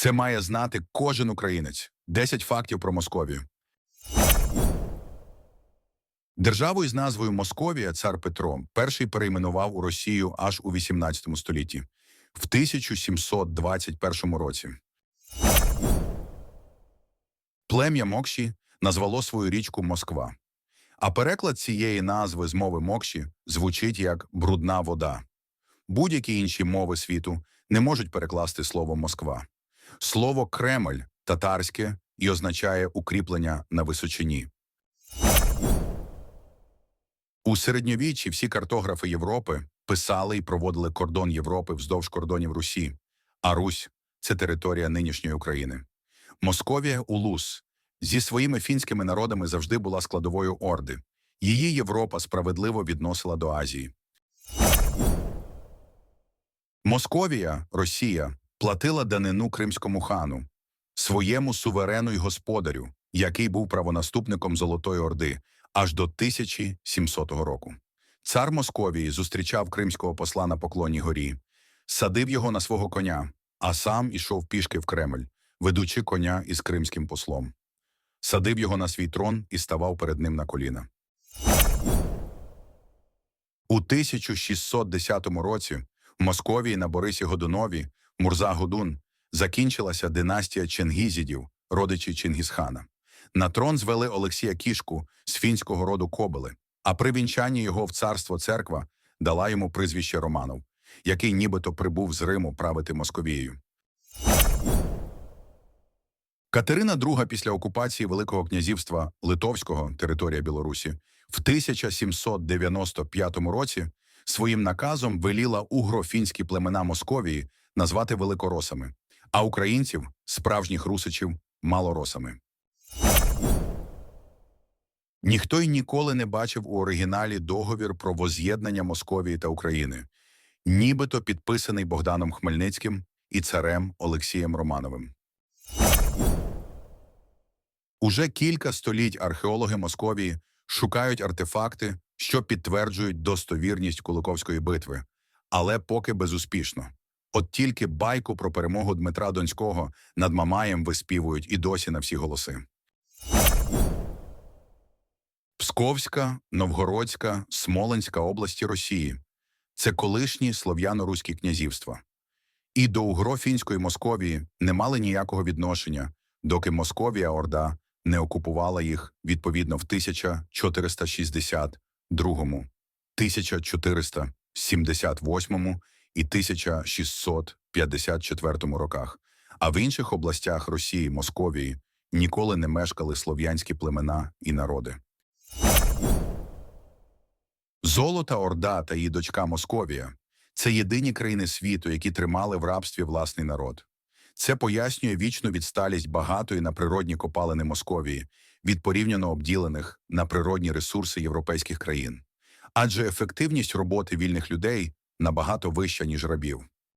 Це має знати кожен українець. 10 фактів про Московію. Державу із назвою Московія цар Петро перший перейменував у Росію аж у 18 столітті, в 1721 році. Плем'я Мокші назвало свою річку Москва. А переклад цієї назви з мови Мокші звучить як брудна вода. Будь-які інші мови світу не можуть перекласти слово Москва. Слово Кремль татарське і означає укріплення на височині. У середньовіччі всі картографи Європи писали і проводили кордон Європи вздовж кордонів Русі, а Русь це територія нинішньої України. Московія Улус зі своїми фінськими народами завжди була складовою орди. Її Європа справедливо відносила до Азії. Московія, Росія, платила данину кримському хану, своєму суверену й господарю, який був правонаступником Золотої Орди аж до 1700 року. Цар Московії зустрічав кримського посла на Поклонній горі, садив його на свого коня, а сам ішов пішки в Кремль, ведучи коня із кримським послом. Садив його на свій трон і ставав перед ним на коліна. У 1610 році в Московії на Борисі Годунові Мурза Годун закінчилася династія Чингізідів, родичі Чингісхана. На трон звели Олексія Кішку з фінського роду Кобили, а при вінчанні його в царство церква дала йому прізвище Романов, який нібито прибув з Риму правити Московією. Катерина II після окупації Великого князівства Литовського територія Білорусі в 1795 році своїм наказом веліла угро-фінські племена Московії назвати великоросами, а українців, справжніх русичів, малоросами. Ніхто й ніколи не бачив у оригіналі договір про воз'єднання Московії та України, нібито підписаний Богданом Хмельницьким і царем Олексієм Романовим. Уже кілька століть археологи Московії шукають артефакти, що підтверджують достовірність Куликовської битви, але поки безуспішно. От тільки байку про перемогу Дмитра Донського над Мамаєм виспівують і досі на всі голоси. Псковська, Новгородська, Смоленська області Росії це колишні слов'яно-руські князівства. І до угро-фінської Московії не мали ніякого відношення, доки Московія Орда не окупувала їх відповідно в 1462, 1478 і 1654 роках, а в інших областях Росії Московії ніколи не мешкали слов'янські племена і народи. Золота Орда та її дочка Московія це єдині країни світу, які тримали в рабстві власний народ. Це пояснює вічну відсталість багатої на природні копалини Московії від порівняно обділених на природні ресурси європейських країн. Адже ефективність роботи вільних людей набагато вища, ніж рабів.